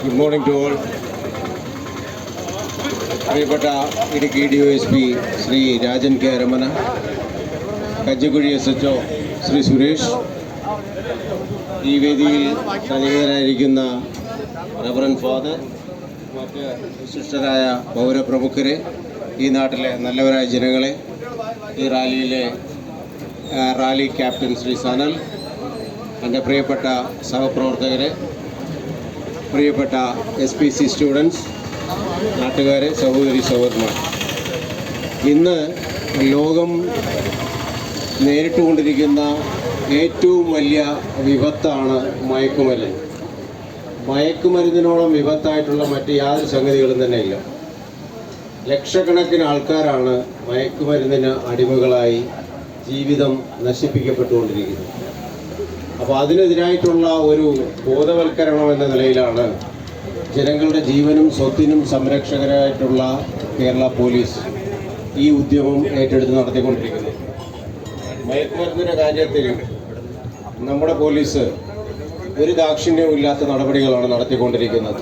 Good morning to all പ്രിയപ്പെട്ട Idukki D S P Shri Rajan K Ramana Kajjakuzhi S H O Shri Suresh ഈ വേദിയിൽ സന്നിഹിതരായിരിക്കുന്ന reverend father മറ്റ് വിശിഷ്ടരായ പൗരപ്രമുഖരെ ഈ നാട്ടിലെ നല്ലവരായ ജനങ്ങളെ ഈ റാലിയിലെ റാലി ക്യാപ്റ്റൻ ശ്രീ സനൽ എന്റെ പ്രിയപ്പെട്ട സഹപ്രവർത്തകരെ പ്രിയപ്പെട്ട എസ് പി സി സ്റ്റുഡൻസ് നാട്ടുകാരെ സഹോദരി സഹോദരന്മാർ. ഇന്ന് ലോകം നേരിട്ടുകൊണ്ടിരിക്കുന്ന ഏറ്റവും വലിയ വിപത്താണ് മയക്കുമരുന്ന്. മയക്കുമരുന്നിനോളം വിപത്തായിട്ടുള്ള മറ്റ് യാതൊരു സംഗതികളും തന്നെ ഇല്ല. ലക്ഷക്കണക്കിന് ആൾക്കാരാണ് മയക്കുമരുന്നിന് അടിമകളായി ജീവിതം നശിപ്പിക്കപ്പെട്ടുകൊണ്ടിരിക്കുന്നത്. അപ്പോൾ അതിനെതിരായിട്ടുള്ള ഒരു ബോധവൽക്കരണം എന്ന നിലയിലാണ് ജനങ്ങളുടെ ജീവനും സ്വത്തിനും സംരക്ഷകരായിട്ടുള്ള കേരള പോലീസ് ഈ ഉദ്യമം ഏറ്റെടുത്ത് നടത്തിക്കൊണ്ടിരിക്കുന്നത്. മയക്കുമരുന്നിന്റെ കാര്യത്തിൽ നമ്മുടെ പോലീസ് ഒരു ദാക്ഷിണ്യവും ഇല്ലാത്ത നടപടികളാണ് നടത്തിക്കൊണ്ടിരിക്കുന്നത്.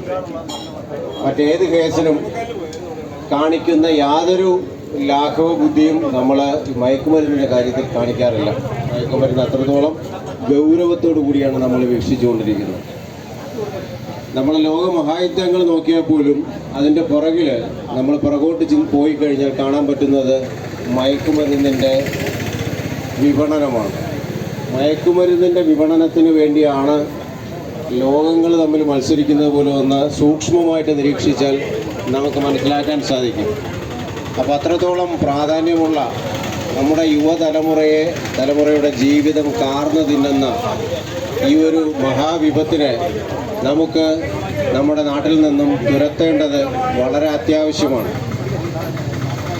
മറ്റേത് കേസിലും കാണിക്കുന്ന യാതൊരു ലാഘവ ബുദ്ധിയും നമ്മൾ മയക്കുമരുന്നിന്റെ കാര്യത്തിൽ കാണിക്കാറില്ല. മയക്കുമരുന്ന് അത്രത്തോളം ഗൗരവത്തോടു കൂടിയാണ് നമ്മൾ വീക്ഷിച്ചുകൊണ്ടിരിക്കുന്നത്. ലോക ലോകമഹായുദ്ധങ്ങൾ നോക്കിയാൽ പോലും അതിന്റെ പുറകിൽ നമ്മൾ പുറകോട്ട് പോയി കഴിഞ്ഞാൽ കാണാൻ പറ്റുന്നത് മയക്കുമരുന്നിന്റെ വിപണനമാണ്. മയക്കുമരുന്നിന്റെ വിപണനത്തിന് വേണ്ടിയാണ് ലോകങ്ങൾ തമ്മിൽ മത്സരിക്കുന്നത് പോലെ ഒന്ന് സൂക്ഷ്മമായിട്ട് നിരീക്ഷിച്ചാൽ നമുക്ക് മനസ്സിലാക്കാൻ സാധിക്കും. അപ്പോൾ അത്രത്തോളം പ്രാധാന്യമുള്ള നമ്മുടെ യുവതലമുറയെ തലമുറയുടെ ജീവിതം കാർന്നു തിന്നുന്ന ഈ ഒരു മഹാവിപത്തിനെ നമുക്ക് നമ്മുടെ നാട്ടിൽ നിന്നും തുരത്തേണ്ടത് വളരെ അത്യാവശ്യമാണ്.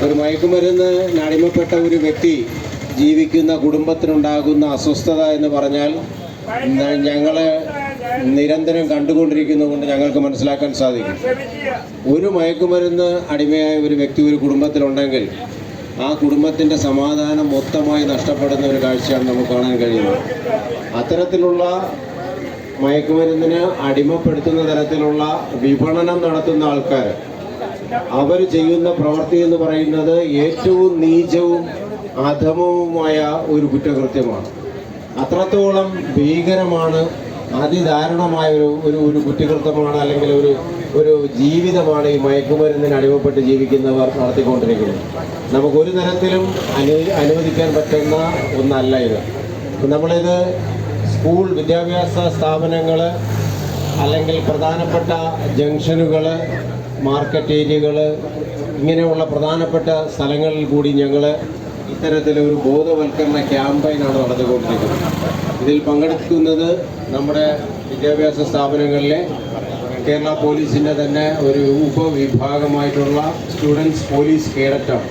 ഒരു മയക്കുമരുന്ന് അടിമപ്പെട്ട ഒരു വ്യക്തി ജീവിക്കുന്ന കുടുംബത്തിനുണ്ടാകുന്ന അസ്വസ്ഥത എന്ന് പറഞ്ഞാൽ ഞങ്ങൾ നിരന്തരം കണ്ടുകൊണ്ടിരിക്കുന്നതുകൊണ്ട് ഞങ്ങൾക്ക് മനസ്സിലാക്കാൻ സാധിക്കും. ഒരു മയക്കുമരുന്ന് അടിമയായ ഒരു വ്യക്തി ഒരു കുടുംബത്തിലുണ്ടെങ്കിൽ ആ കുടുംബത്തിന്റെ സമാധാനം മൊത്തമായി നഷ്ടപ്പെടുന്ന ഒരു കാഴ്ചയാണ് നമുക്ക് കാണാൻ കഴിയുന്നത്. അത്തരത്തിലുള്ള മയക്കുമരുന്നിന് അടിമപ്പെടുത്തുന്ന തരത്തിലുള്ള വിപണനം നടത്തുന്ന ആൾക്കാർ അവർ ചെയ്യുന്ന പ്രവൃത്തി എന്ന് പറയുന്നത് ഏറ്റവും നീചവും അധമവുമായ ഒരു കുറ്റകൃത്യമാണ്. അത്രത്തോളം ഭീകരമാണ് അതിദാരുണമായ ഒരു ഒരു കുറ്റകൃത്യമാണ് അല്ലെങ്കിൽ ഒരു ഒരു ജീവിതമാണ് ഈ മയക്കുമരുന്നിന് അടിമപ്പെട്ട് ജീവിക്കുന്നവർ നടത്തിക്കൊണ്ടിരിക്കുന്നത്. നമുക്ക് ഒരു തരത്തിലും അനു അനുവദിക്കാൻ പറ്റുന്ന ഒന്നല്ല ഇത്. നമ്മളിത് സ്കൂൾ വിദ്യാഭ്യാസ സ്ഥാപനങ്ങൾ അല്ലെങ്കിൽ പ്രധാനപ്പെട്ട ജംഗ്ഷനുകൾ മാർക്കറ്റ് ഏരിയകൾ ഇങ്ങനെയുള്ള പ്രധാനപ്പെട്ട സ്ഥലങ്ങളിൽ കൂടി ഞങ്ങൾ ഇത്തരത്തിലൊരു ബോധവൽക്കരണ ക്യാമ്പയിനാണ് നടന്നുകൊണ്ടിരിക്കുന്നത്. ഇതിൽ പങ്കെടുക്കുന്നത് നമ്മുടെ വിദ്യാഭ്യാസ സ്ഥാപനങ്ങളിലെ കേരള പോലീസിന്റെ തന്നെ ഒരു ഉപവിഭാഗമായിട്ടുള്ള സ്റ്റുഡൻസ് പോലീസ് കേഡറ്റാണ്.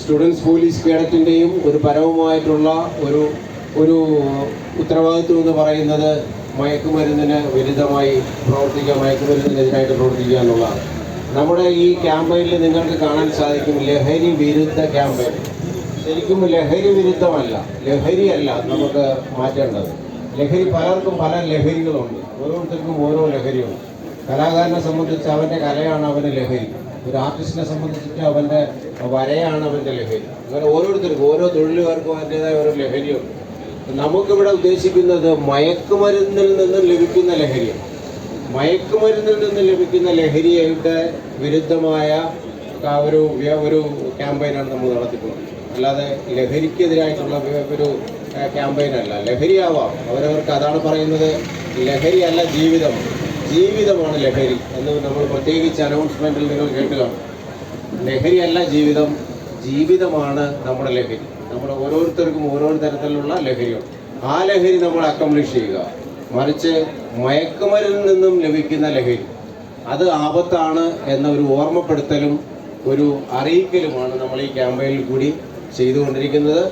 സ്റ്റുഡൻസ് പോലീസ് കേഡറ്റിന്റെയും ഒരു പരവുമായിട്ടുള്ള ഒരു ഒരു ഉത്തരവാദിത്വം എന്ന് പറയുന്നത് മയക്കുമരുന്നിന് വിരുദ്ധമായി പ്രവർത്തിക്കുക മയക്കുമരുന്നിനെതിരായിട്ട് പ്രവർത്തിക്കുക എന്നുള്ളതാണ്. നമ്മുടെ ഈ ക്യാമ്പയിനിൽ നിങ്ങൾക്ക് കാണാൻ സാധിക്കും ലഹരി വിരുദ്ധ ക്യാമ്പയിൻ. ശരിക്കും ലഹരി വിരുദ്ധമല്ല. ലഹരിയല്ല നമുക്ക് മാറ്റേണ്ടത്. ലഹരി പലർക്കും പല ലഹരികളുണ്ട്. ഓരോരുത്തർക്കും ഓരോ ലഹരിയുണ്ട്. കലാകാരനെ സംബന്ധിച്ച് അവന്റെ കലയാണ് അവന്റെ ലഹരി. ഒരു ആർട്ടിസ്റ്റിനെ സംബന്ധിച്ചിട്ട് അവന്റെ വരയാണ് അവന്റെ ലഹരി. അങ്ങനെ ഓരോരുത്തർക്കും ഓരോ തൊഴിലുകാർക്കും അതിന്റെതായ ഓരോ ലഹരിയുണ്ട്. നമുക്കിവിടെ ഉദ്ദേശിക്കുന്നത് മയക്കുമരുന്നിൽ നിന്നും ലഭിക്കുന്ന ലഹരിയാണ്. മയക്കുമരുന്നിൽ നിന്ന് ലഭിക്കുന്ന ലഹരിയുടെ വിരുദ്ധമായ ഒരു ഒരു ക്യാമ്പയിനാണ് നമ്മൾ നടത്തിയിട്ടുള്ളത് അല്ലാതെ ലഹരിക്കെതിരായിട്ടുള്ള ഒരു ക്യാമ്പയിനല്ല ലഹരിയാവാം. അവരവർക്ക് അതാണ് പറയുന്നത്. ലഹരിയല്ല ജീവിതം. ജീവിതമാണ് ലഹരി എന്ന് നമ്മൾ പ്രത്യേകിച്ച് അനൗൺസ്മെന്റിൽ നിങ്ങൾ കേട്ടുക ലഹരിയല്ല ജീവിതം. ജീവിതമാണ് നമ്മുടെ ലഹരി. നമ്മുടെ ഓരോരുത്തർക്കും ഓരോ തരത്തിലുള്ള ലഹരിയുണ്ട് ആ ലഹരി നമ്മൾ അക്കംപ്ലിഷ് ചെയ്യുക. മറിച്ച് മയക്കുമരുന്നിൽ നിന്നും ലഭിക്കുന്ന ലഹരി. അത് ആപത്താണ് എന്ന ഒരു ഓർമ്മപ്പെടുത്തലും ഒരു അറിയിക്കലുമാണ് നമ്മൾ ഈ ക്യാമ്പയിനിൽ കൂടി ചെയ്തുകൊണ്ടിരിക്കുന്നത്.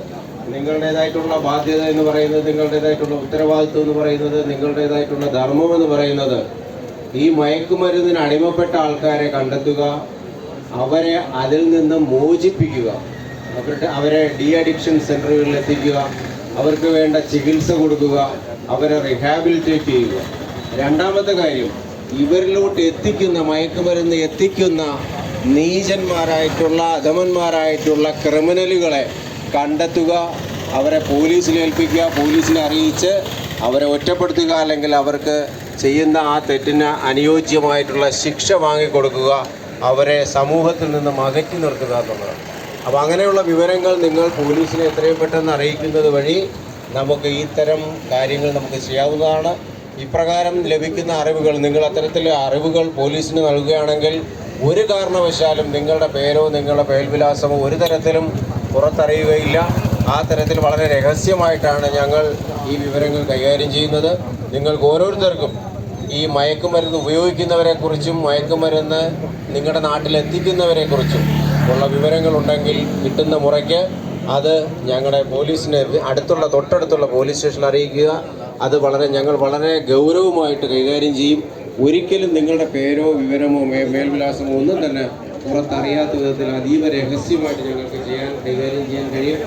നിങ്ങളുടേതായിട്ടുള്ള ബാധ്യത എന്ന് പറയുന്നത് നിങ്ങളുടേതായിട്ടുള്ള ഉത്തരവാദിത്വം എന്ന് പറയുന്നത് നിങ്ങളുടേതായിട്ടുള്ള ധർമ്മം എന്ന് പറയുന്നത്. ഈ മയക്കുമരുന്നിന് അടിമപ്പെട്ട ആൾക്കാരെ കണ്ടെത്തുക അവരെ അതിൽ നിന്ന് മോചിപ്പിക്കുക അവരുടെ അവരെ ഡി അഡിക്ഷൻ സെന്ററുകളിൽ എത്തിക്കുക അവർക്ക് വേണ്ട ചികിത്സ കൊടുക്കുക അവരെ റിഹാബിലിറ്റേറ്റ് ചെയ്യുക. രണ്ടാമത്തെ കാര്യം ഇവരിലോട്ട് എത്തിക്കുന്ന മയക്കുമരുന്ന് എത്തിക്കുന്ന നീചന്മാരായിട്ടുള്ള അധമന്മാരായിട്ടുള്ള ക്രിമിനലുകളെ കണ്ടെത്തുക അവരെ പോലീസിൽ ഏൽപ്പിക്കുക പോലീസിനെ അറിയിച്ച് അവരെ ഒറ്റപ്പെടുത്തുക അല്ലെങ്കിൽ അവർക്ക് ചെയ്യുന്ന ആ തെറ്റിന് അനുയോജ്യമായിട്ടുള്ള ശിക്ഷ വാങ്ങിക്കൊടുക്കുക അവരെ സമൂഹത്തിൽ നിന്ന് അകറ്റി നിർത്തുക എന്നുള്ളതാണ്. അപ്പോൾ അങ്ങനെയുള്ള വിവരങ്ങൾ നിങ്ങൾ പോലീസിനെ എത്രയും പെട്ടെന്ന് അറിയിക്കുന്നത് വഴി നമുക്ക് ഇത്തരം കാര്യങ്ങൾ നമുക്ക് ചെയ്യാവുന്നതാണ്. ഇപ്രകാരം ലഭിക്കുന്ന അറിവുകൾ നിങ്ങൾ അത്തരത്തിൽ അറിവുകൾ പോലീസിന് നൽകുകയാണെങ്കിൽ ഒരു കാരണവശാലും നിങ്ങളുടെ പേരോ നിങ്ങളുടെ പേൽവിലാസമോ ഒരു തരത്തിലും പുറത്തറിയുകയില്ല. ആ തരത്തിൽ വളരെ രഹസ്യമായിട്ടാണ് ഞങ്ങൾ ഈ വിവരങ്ങൾ കൈകാര്യം ചെയ്യുന്നത്. നിങ്ങൾക്ക് ഓരോരുത്തർക്കും ഈ മയക്കുമരുന്ന് ഉപയോഗിക്കുന്നവരെക്കുറിച്ചും മയക്കുമരുന്ന് നിങ്ങളുടെ നാട്ടിൽ എത്തിക്കുന്നവരെക്കുറിച്ചും ഉള്ള വിവരങ്ങളുണ്ടെങ്കിൽ കിട്ടുന്ന മുറയ്ക്ക് അത് ഞങ്ങളുടെ പോലീസിനെ അടുത്തുള്ള തൊട്ടടുത്തുള്ള പോലീസ് സ്റ്റേഷനിൽ അറിയിക്കുക. അത് വളരെ ഞങ്ങൾ വളരെ ഗൗരവമായിട്ട് കൈകാര്യം ചെയ്യും. ഒരിക്കലും നിങ്ങളുടെ പേരോ വിവരമോ മേ മേൽവിലാസമോ ഒന്നും തന്നെ പുറത്തറിയാത്ത വിധത്തിൽ അതീവ രഹസ്യമായിട്ട് ഞങ്ങൾക്ക് ചെയ്യാൻ കൈകാര്യം ചെയ്യാൻ കഴിയും.